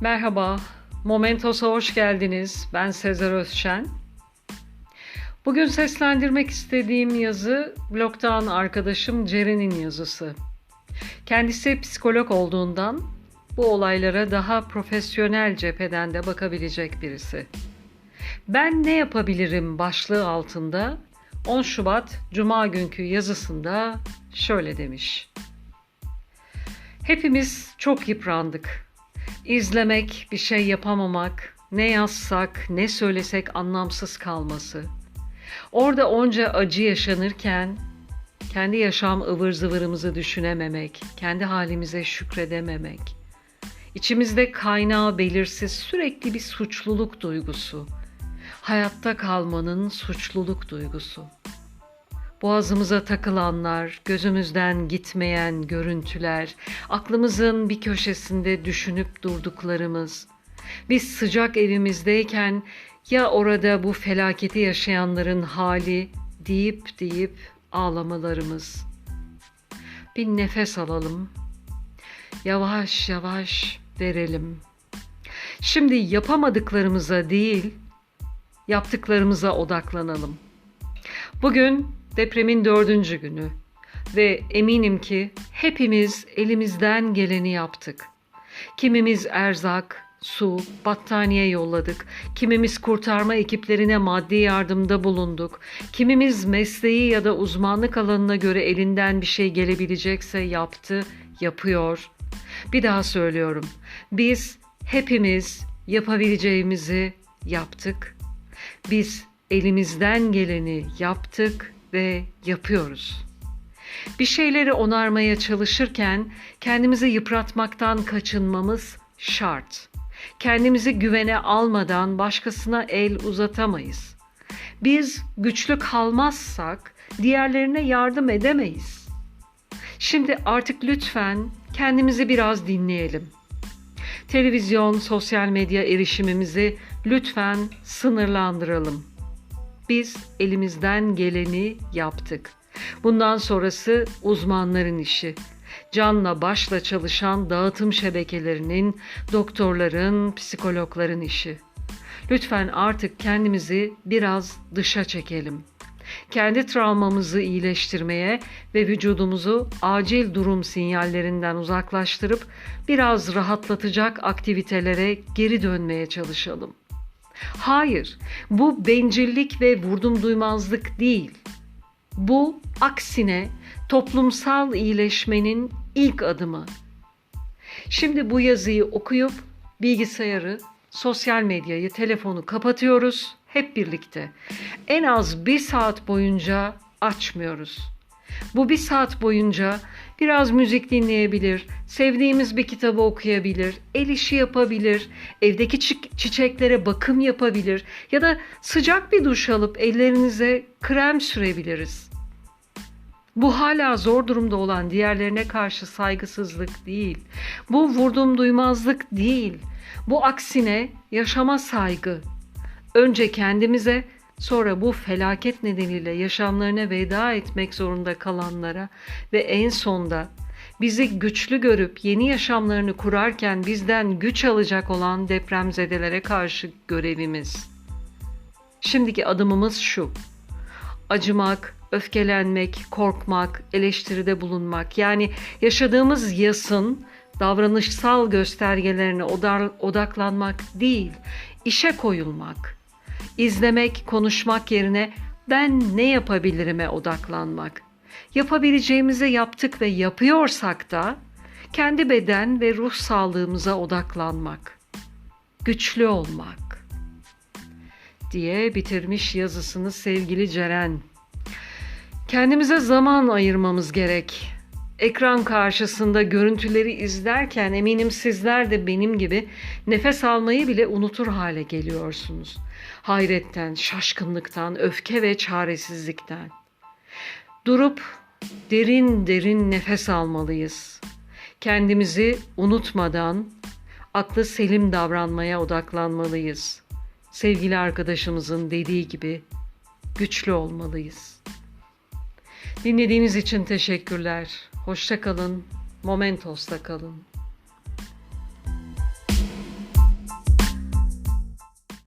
Merhaba, Momentos'a hoş geldiniz. Ben Sezer Özşen. Bugün seslendirmek istediğim yazı blogdan arkadaşım Ceren'in yazısı. Kendisi psikolog olduğundan bu olaylara daha profesyonel cepheden de bakabilecek birisi. Ben ne yapabilirim başlığı altında 10 Şubat Cuma günkü yazısında şöyle demiş. Hepimiz çok yıprandık. İzlemek, bir şey yapamamak, ne yazsak, ne söylesek anlamsız kalması. Orada onca acı yaşanırken kendi yaşam ıvır zıvırımızı düşünememek, kendi halimize şükredememek. İçimizde kaynağı belirsiz sürekli bir suçluluk duygusu. Hayatta kalmanın suçluluk duygusu. Boğazımıza takılanlar, gözümüzden gitmeyen görüntüler, aklımızın bir köşesinde düşünüp durduklarımız. Biz sıcak evimizdeyken ya orada bu felaketi yaşayanların hali deyip deyip ağlamalarımız. Bir nefes alalım. Yavaş yavaş verelim. Şimdi yapamadıklarımıza değil, yaptıklarımıza odaklanalım. Bugün depremin dördüncü günü ve eminim ki hepimiz elimizden geleni yaptık. Kimimiz erzak, su, battaniye yolladık. Kimimiz kurtarma ekiplerine maddi yardımda bulunduk. Kimimiz mesleği ya da uzmanlık alanına göre elinden bir şey gelebilecekse yaptı, yapıyor. Bir daha söylüyorum. Biz hepimiz yapabileceğimizi yaptık. Biz elimizden geleni yaptık ve yapıyoruz. Bir şeyleri onarmaya çalışırken kendimizi yıpratmaktan kaçınmamız şart. Kendimizi güvene almadan başkasına el uzatamayız. Biz güçlü kalmazsak diğerlerine yardım edemeyiz. Şimdi artık lütfen kendimizi biraz dinleyelim. Televizyon, sosyal medya erişimimizi lütfen sınırlandıralım. Biz elimizden geleni yaptık. Bundan sonrası uzmanların işi. Canla başla çalışan dağıtım şebekelerinin, doktorların, psikologların işi. Lütfen artık kendimizi biraz dışa çekelim. Kendi travmamızı iyileştirmeye ve vücudumuzu acil durum sinyallerinden uzaklaştırıp biraz rahatlatacak aktivitelere geri dönmeye çalışalım. Hayır, bu bencillik ve vurdum duymazlık değil. Bu aksine toplumsal iyileşmenin ilk adımı. Şimdi bu yazıyı okuyup bilgisayarı, sosyal medyayı, telefonu kapatıyoruz hep birlikte. En az bir saat boyunca açmıyoruz. Bu bir saat boyunca biraz müzik dinleyebilir, sevdiğimiz bir kitabı okuyabilir, el işi yapabilir, evdeki çi- çiçeklere bakım yapabilir ya da sıcak bir duş alıp ellerinize krem sürebiliriz. Bu hala zor durumda olan diğerlerine karşı saygısızlık değil. Bu vurdum duymazlık değil. Bu aksine yaşama saygı. Önce kendimize Sonra bu felaket nedeniyle yaşamlarına veda etmek zorunda kalanlara ve en sonda bizi güçlü görüp yeni yaşamlarını kurarken bizden güç alacak olan depremzedelere karşı görevimiz. Şimdiki adımımız şu. Acımak, öfkelenmek, korkmak, eleştiride bulunmak. Yani yaşadığımız yasın davranışsal göstergelerine odaklanmak değil, işe koyulmak.'' İzlemek, konuşmak yerine ben ne yapabilirime odaklanmak. Yapabileceğimizi yaptık ve yapıyorsak da kendi beden ve ruh sağlığımıza odaklanmak. Güçlü olmak diye bitirmiş yazısını sevgili Ceren. Kendimize zaman ayırmamız gerek. Ekran karşısında görüntüleri izlerken eminim sizler de benim gibi nefes almayı bile unutur hale geliyorsunuz. Hayretten, şaşkınlıktan, öfke ve çaresizlikten. Durup derin derin nefes almalıyız. Kendimizi unutmadan aklı selim davranmaya odaklanmalıyız. Sevgili arkadaşımızın dediği gibi güçlü olmalıyız. Dinlediğiniz için teşekkürler. Hoşça kalın. Momentos'ta kalın.